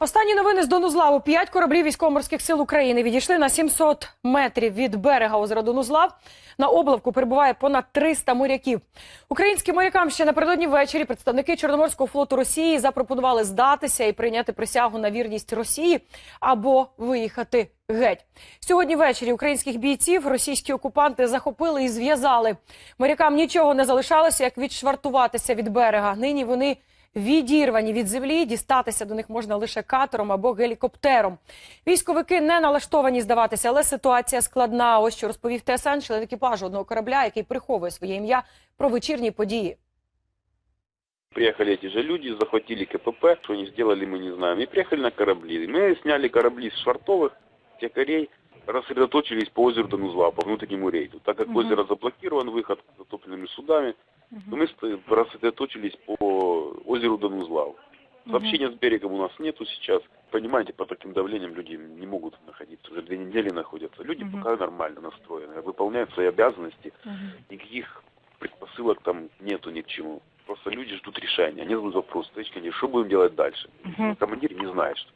Останні новини з Донузлаву. П'ять кораблів військово-морських сил України відійшли на 700 метрів від берега озера Донузлав. На облавку перебуває понад 300 моряків. Українським морякам ще напередодні ввечері представники Чорноморського флоту Росії запропонували здатися і прийняти присягу на вірність Росії або виїхати геть. Сьогодні ввечері українських бійців російські окупанти захопили і зв'язали. Морякам нічого не залишалося, як відшвартуватися від берега. Нині вони відірвані від землі. Дістатися до них можна лише катером або гелікоптером. Військовики не налаштовані здаватися, але ситуація складна. Ось що розповів ТСН член екіпажу одного корабля, який приховує своє ім'я про вечірні події. Приехали эти же люди, захватили КПП, что они сделали, мы не знаем, и приехали на корабли. Мы сняли корабли с швартовых, якорей, рассредоточились по озеру Донузла, по внутреннему рейду. Так как Мгм. озеро заблокирован, выход затопленными судами, То мы рассредоточились по озеру Донузлав. Сообщения с берегом у нас нету сейчас. Понимаете, под таким давлением люди не могут находиться. Уже две недели находятся. Люди Мгм. пока нормально настроены, выполняют свои обязанности. Никаких предпосылок там нету ни к чему. Просто люди ждут решения. Они задают вопрос, «Товарищ командир, что будем делать дальше? Командир не знает, что